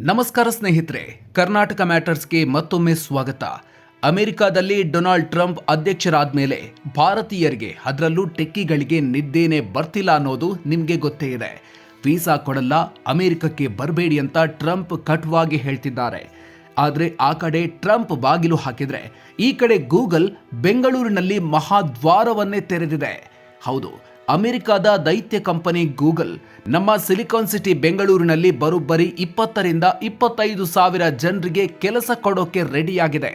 ನಮಸ್ಕಾರ ಸ್ನೇಹಿತರೆ, ಕರ್ನಾಟಕ ಮ್ಯಾಟರ್ಸ್ಗೆ ಮತ್ತೊಮ್ಮೆ ಸ್ವಾಗತ. ಅಮೆರಿಕಾದಲ್ಲಿ ಡೊನಾಲ್ಡ್ ಟ್ರಂಪ್ ಅಧ್ಯಕ್ಷರಾದ ಮೇಲೆ ಭಾರತೀಯರಿಗೆ ಅದರಲ್ಲೂ ಟೆಕ್ಕಿಗಳಿಗೆ ನಿದ್ದೇನೆ ಬರ್ತಿಲ್ಲ ಅನ್ನೋದು ನಿಮಗೆ ಗೊತ್ತೇ ಇದೆ. ವೀಸಾ ಕೊಡಲ್ಲ, ಅಮೆರಿಕಕ್ಕೆ ಬರಬೇಡಿ ಅಂತ ಟ್ರಂಪ್ ಕಟುವಾಗಿ ಹೇಳ್ತಿದ್ದಾರೆ. ಆದರೆ ಆ ಕಡೆ ಟ್ರಂಪ್ ಬಾಗಿಲು ಹಾಕಿದರೆ, ಈ ಕಡೆ ಗೂಗಲ್ ಬೆಂಗಳೂರಿನಲ್ಲಿ ಮಹಾದ್ವಾರವನ್ನೇ ತೆರೆದಿದೆ. ಹೌದು ಅಮೆರಿಕದ ದೈತ್ಯ ಕಂಪನಿ ಗೂಗಲ್ ನಮ್ಮ ಸಿಲಿಕಾನ್ ಸಿಟಿ ಬೆಂಗಳೂರಿನಲ್ಲಿ ಬರೋಬ್ಬರಿ ಇಪ್ಪತ್ತರಿಂದ ಇಪ್ಪತ್ತೈದು ಸಾವಿರ ಜನರಿಗೆ ಕೆಲಸ ಕೊಡೋಕೆ ರೆಡಿಯಾಗಿದೆ.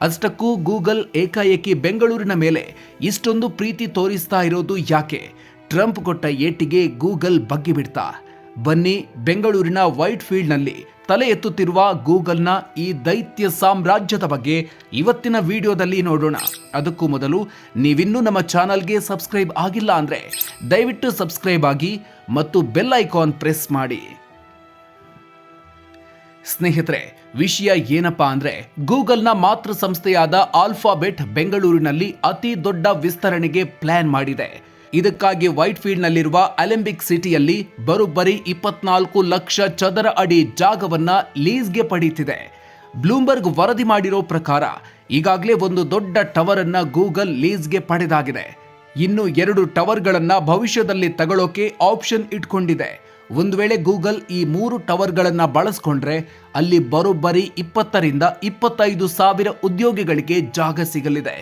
ಅಷ್ಟಕ್ಕೂ ಗೂಗಲ್ ಏಕಾಏಕಿ ಬೆಂಗಳೂರಿನ ಮೇಲೆ ಇಷ್ಟೊಂದು ಪ್ರೀತಿ ತೋರಿಸ್ತಾ ಇರೋದು ಯಾಕೆ? ಟ್ರಂಪ್ ಕೊಟ್ಟ ಏಟಿಗೆ ಗೂಗಲ್ ಬಗ್ಗಿಬಿಡ್ತಾ. ಬನ್ನಿ ಬೆಂಗಳೂರಿನ ವೈಟ್ ಫೀಲ್ಡ್ನಲ್ಲಿ ತಲೆ ಎತ್ತುತ್ತಿರುವ ಗೂಗಲ್ನ ಈ ದೈತ್ಯ ಸಾಮ್ರಾಜ್ಯದ ಬಗ್ಗೆ ಇವತ್ತಿನ ವಿಡಿಯೋದಲ್ಲಿ ನೋಡೋಣ. ಅದಕ್ಕೂ ಮೊದಲು ನೀವಿನ್ನೂ ನಮ್ಮ ಚಾನಲ್ಗೆ ಸಬ್ಸ್ಕ್ರೈಬ್ ಆಗಿಲ್ಲ ಅಂದರೆ ದಯವಿಟ್ಟು ಸಬ್ಸ್ಕ್ರೈಬ್ ಆಗಿ ಮತ್ತು ಬೆಲ್ ಐಕಾನ್ ಪ್ರೆಸ್ ಮಾಡಿ. ಸ್ನೇಹಿತರೆ, ವಿಷಯ ಏನಪ್ಪಾ ಅಂದ್ರೆ ಗೂಗಲ್ನ ಮಾತೃ ಸಂಸ್ಥೆಯಾದ ಆಲ್ಫಾಬೆಟ್ ಬೆಂಗಳೂರಿನಲ್ಲಿ ಅತಿ ದೊಡ್ಡ ವಿಸ್ತರಣೆಗೆ ಪ್ಲಾನ್ ಮಾಡಿದೆ. ಇದಕ್ಕಾಗಿ ವೈಟ್ ಫೀಲ್ಡ್ನಲ್ಲಿರುವ ಅಲೆಂಬಿಕ್ ಸಿಟಿಯಲ್ಲಿ ಬರೋಬ್ಬರಿ ಇಪ್ಪತ್ನಾಲ್ಕು ಲಕ್ಷ ಚದರ ಅಡಿ ಜಾಗವನ್ನ ಲೀಸ್ಗೆ ಪಡೀತಿದೆ. ಬ್ಲೂಮ್ಬರ್ಗ್ ವರದಿ ಮಾಡಿರೋ ಪ್ರಕಾರ, ಈಗಾಗಲೇ ಒಂದು ದೊಡ್ಡ ಟವರ್ ಅನ್ನ ಗೂಗಲ್ ಲೀಸ್ಗೆ ಪಡೆದಾಗಿದೆ. ಇನ್ನು ಎರಡು ಟವರ್ಗಳನ್ನು ಭವಿಷ್ಯದಲ್ಲಿ ತಗೊಳ್ಳೋಕೆ ಆಪ್ಷನ್ ಇಟ್ಕೊಂಡಿದೆ. ಒಂದು ವೇಳೆ ಗೂಗಲ್ ಈ ಮೂರು ಟವರ್ಗಳನ್ನು ಬಳಸ್ಕೊಂಡ್ರೆ, ಅಲ್ಲಿ ಬರೋಬ್ಬರಿ ಇಪ್ಪತ್ತರಿಂದ ಇಪ್ಪತ್ತೈದು ಸಾವಿರ ಉದ್ಯೋಗಿಗಳಿಗೆ ಜಾಗ ಸಿಗಲಿದೆ.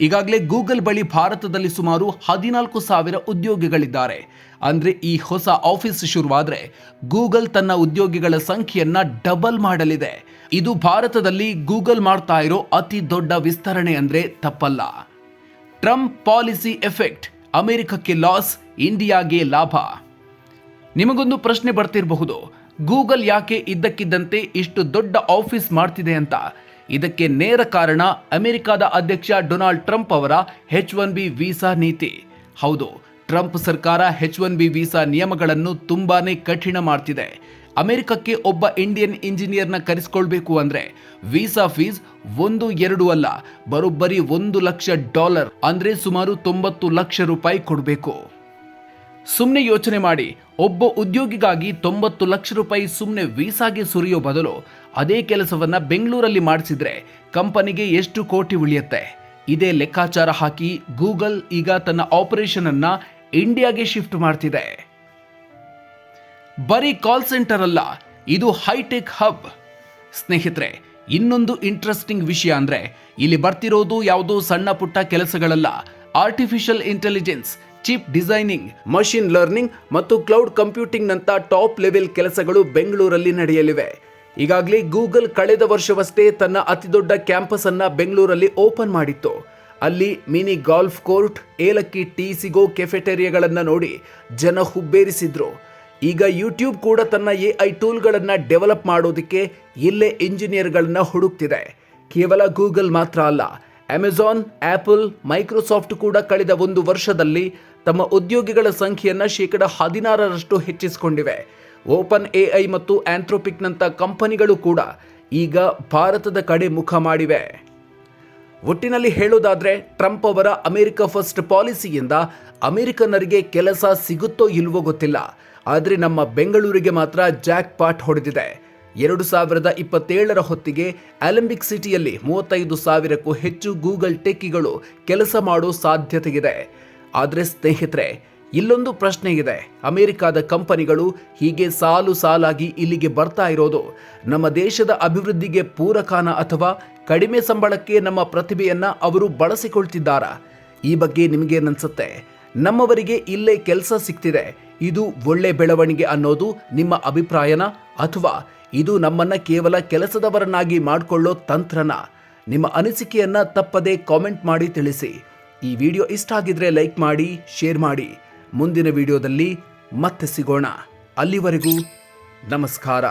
ಈಗಾಗಲೇ ಗೂಗಲ್ ಬಳಿ ಭಾರತದಲ್ಲಿ ಸುಮಾರು ಹದಿನಾಲ್ಕು ಸಾವಿರ ಉದ್ಯೋಗಿಗಳಿದ್ದಾರೆ. ಅಂದ್ರೆ ಈ ಹೊಸ ಆಫೀಸ್ ಶುರುವಾದ್ರೆ ಗೂಗಲ್ ತನ್ನ ಉದ್ಯೋಗಿಗಳ ಸಂಖ್ಯೆಯನ್ನ ಡಬಲ್ ಮಾಡಲಿದೆ. ಇದು ಭಾರತದಲ್ಲಿ ಗೂಗಲ್ ಮಾಡ್ತಾ ಇರೋ ಅತಿ ದೊಡ್ಡ ವಿಸ್ತರಣೆ ಅಂದ್ರೆ ತಪ್ಪಲ್ಲ. ಟ್ರಂಪ್ ಪಾಲಿಸಿ ಎಫೆಕ್ಟ್, ಅಮೆರಿಕಕ್ಕೆ ಲಾಸ್, ಇಂಡಿಯಾಗೆ ಲಾಭ. ನಿಮಗೊಂದು ಪ್ರಶ್ನೆ ಬರ್ತಿರಬಹುದು. ಗೂಗಲ್ ಯಾಕೆ ಇದ್ದಕ್ಕಿದ್ದಂತೆ ಇಷ್ಟು ದೊಡ್ಡ ಆಫೀಸ್ ಮಾಡ್ತಿದೆ ಅಂತ? ಇದಕ್ಕೆ ನೇರ ಕಾರಣ ಅಮೆರಿಕದ ಅಧ್ಯಕ್ಷ ಡೊನಾಲ್ಡ್ ಟ್ರಂಪ್ ಅವರ ಹೆಚ್ ಒನ್ ಬಿ ವೀಸಾ ನೀತಿ. ಹೌದು, ಟ್ರಂಪ್ ಸರ್ಕಾರ ಹೆಚ್ ಒನ್ ಬಿ ವೀಸಾ ನಿಯಮಗಳನ್ನು ತುಂಬಾನೇ ಕಠಿಣ ಮಾಡ್ತಿದೆ. ಅಮೆರಿಕಕ್ಕೆ ಒಬ್ಬ ಇಂಡಿಯನ್ ಇಂಜಿನಿಯರ್ನ ಕರೆಸ್ಕೊಳ್ಬೇಕು ಅಂದ್ರೆ ವೀಸಾ ಫೀಸ್ ಒಂದು ಎರಡು ಅಲ್ಲ, ಬರೋಬ್ಬರಿ ಒಂದು ಲಕ್ಷ ಡಾಲರ್ ಅಂದ್ರೆ ಸುಮಾರು ತೊಂಬತ್ತು ಲಕ್ಷ ರೂಪಾಯಿ ಕೊಡಬೇಕು. ಸುಮ್ಮನೆ ಯೋಚನೆ ಮಾಡಿ, ಒಬ್ಬ ಉದ್ಯೋಗಿಗಾಗಿ ತೊಂಬತ್ತು ಲಕ್ಷ ರೂಪಾಯಿ ಸುಮ್ಮನೆ ವೀಸಾಗೆ ಸುರಿಯೋ ಬದಲು ಅದೇ ಕೆಲಸವನ್ನ ಬೆಂಗಳೂರಲ್ಲಿ ಮಾಡಿಸಿದ್ರೆ ಕಂಪನಿಗೆ ಎಷ್ಟು ಕೋಟಿ ಉಳಿಯುತ್ತೆ? ಇದೇ ಲೆಕ್ಕಾಚಾರ ಹಾಕಿ ಗೂಗಲ್ ಈಗ ತನ್ನ ಆಪರೇಷನ್ ಅನ್ನ ಇಂಡಿಯಾಗೆ ಶಿಫ್ಟ್ ಮಾಡ್ತಿದೆ. ಬರೀ ಕಾಲ್ ಸೆಂಟರ್ ಅಲ್ಲ, ಇದು ಹೈಟೆಕ್ ಹಬ್. ಸ್ನೇಹಿತರೆ, ಇನ್ನೊಂದು ಇಂಟ್ರೆಸ್ಟಿಂಗ್ ವಿಷಯ ಅಂದ್ರೆ ಇಲ್ಲಿ ಬರ್ತಿರೋದು ಯಾವುದೋ ಸಣ್ಣ ಪುಟ್ಟ ಕೆಲಸಗಳಲ್ಲ, artificial intelligence chip designing, machine learning ಮತ್ತು ಕ್ಲೌಡ್ ಕಂಪ್ಯೂಟಿಂಗ್ ನಂತ ಟಾಪ್ ಲೆವೆಲ್ ಕೆಲಸಗಳು ಬೆಂಗಳೂರಲ್ಲಿ ನಡೆಯಲಿವೆ. ಈಗಾಗಲೇ ಗೂಗಲ್ ಕಳೆದ ವರ್ಷವಷ್ಟೇ ತನ್ನ ಅತಿದೊಡ್ಡ ಕ್ಯಾಂಪಸ್ ಅನ್ನ ಬೆಂಗಳೂರಲ್ಲಿ ಓಪನ್ ಮಾಡಿತ್ತು. ಅಲ್ಲಿ ಮಿನಿ ಗಾಲ್ಫ್ ಕೋರ್ಟ್, ಏಲಕ್ಕಿ ಟೀ ಸಿಗೋ ಕೆಫೆಟೇರಿಯಾಗಳನ್ನು ನೋಡಿ ಜನ ಹುಬ್ಬೇರಿಸಿದ್ರು. ಈಗ ಯೂಟ್ಯೂಬ್ ಕೂಡ ತನ್ನ ಎ ಐ ಟೂಲ್ಗಳನ್ನು ಡೆವಲಪ್ ಮಾಡೋದಕ್ಕೆ ಇಲ್ಲೇ ಇಂಜಿನಿಯರ್ಗಳನ್ನು ಹುಡುಕ್ತಿದೆ. ಕೇವಲ ಗೂಗಲ್ ಮಾತ್ರ ಅಲ್ಲ, ಅಮೆಜಾನ್ ಆ್ಯಪಲ್ ಮೈಕ್ರೋಸಾಫ್ಟ್ ಕೂಡ ಕಳೆದ ಒಂದು ವರ್ಷದಲ್ಲಿ ತಮ್ಮ ಉದ್ಯೋಗಿಗಳ ಸಂಖ್ಯೆಯನ್ನು ಶೇಕಡ ಹದಿನಾರರಷ್ಟು ಹೆಚ್ಚಿಸಿಕೊಂಡಿವೆ. ಓಪನ್ ಎಐ ಮತ್ತು ಆಂಥ್ರೋಪಿಕ್ನಂಥ ಕಂಪನಿಗಳು ಕೂಡ ಈಗ ಭಾರತದ ಕಡೆ ಮುಖ ಮಾಡಿವೆ. ಒಟ್ಟಿನಲ್ಲಿ ಹೇಳೋದಾದರೆ, ಟ್ರಂಪ್ ಅವರ ಅಮೆರಿಕ ಫಸ್ಟ್ ಪಾಲಿಸಿಯಿಂದ ಅಮೆರಿಕನ್ನರಿಗೆ ಕೆಲಸ ಸಿಗುತ್ತೋ ಇಲ್ವೋ ಗೊತ್ತಿಲ್ಲ. ಆದರೆ ನಮ್ಮ ಬೆಂಗಳೂರಿಗೆ ಮಾತ್ರ ಜಾಕ್ ಪಾಟ್ ಹೊಡೆದಿದೆ. ಎರಡು ಸಾವಿರದ ಇಪ್ಪತ್ತೇಳರ ಹೊತ್ತಿಗೆ ಅಲಿಂಪಿಕ್ ಸಿಟಿಯಲ್ಲಿ ಮೂವತ್ತೈದು ಸಾವಿರಕ್ಕೂ ಹೆಚ್ಚು ಗೂಗಲ್ ಟೆಕ್ಕಿಗಳು ಕೆಲಸ ಮಾಡೋ ಸಾಧ್ಯತೆಯಿದೆ. ಆದರೆ ಸ್ನೇಹಿತರೆ, ಇಲ್ಲೊಂದು ಪ್ರಶ್ನೆ ಇದೆ ಅಮೆರಿಕದ ಕಂಪನಿಗಳು ಹೀಗೆ ಸಾಲು ಸಾಲಾಗಿ ಇಲ್ಲಿಗೆ ಬರ್ತಾ ಇರೋದು. ನಮ್ಮ ದೇಶದ ಅಭಿವೃದ್ಧಿಗೆ ಪೂರಕಾನ ಅಥವಾ ಕಡಿಮೆ ಸಂಬಳಕ್ಕೆ ನಮ್ಮ ಪ್ರತಿಭೆಯನ್ನ ಅವರು ಬಳಸಿಕೊಳ್ತಿದ್ದಾರಾ? ಈ ಬಗ್ಗೆ ನಿಮಗೇನನ್ಸುತ್ತೆ ನಮ್ಮವರಿಗೆ ಇಲ್ಲೇ ಕೆಲಸ ಸಿಗ್ತಿದೆ. ಇದು ಒಳ್ಳೆ ಬೆಳವಣಿಗೆ ಅನ್ನೋದು ನಿಮ್ಮ ಅಭಿಪ್ರಾಯನ? ಅಥವಾ ಇದು ನಮ್ಮನ್ನ ಕೇವಲ ಕೆಲಸದವರನ್ನಾಗಿ ಮಾಡಿಕೊಳ್ಳೋ ತಂತ್ರನ? ನಿಮ್ಮ ಅನಿಸಿಕೆಯನ್ನ ತಪ್ಪದೆ ಕಾಮೆಂಟ್ ಮಾಡಿ ತಿಳಿಸಿ. ಈ ವಿಡಿಯೋ ಇಷ್ಟ ಆಗಿದ್ರೆ ಲೈಕ್ ಮಾಡಿ ಶೇರ್ ಮಾಡಿ. ಮುಂದಿನ ವಿಡಿಯೋದಲ್ಲಿ ಮತ್ತೆ ಸಿಗೋಣ. ಅಲ್ಲಿವರೆಗೂ ನಮಸ್ಕಾರ.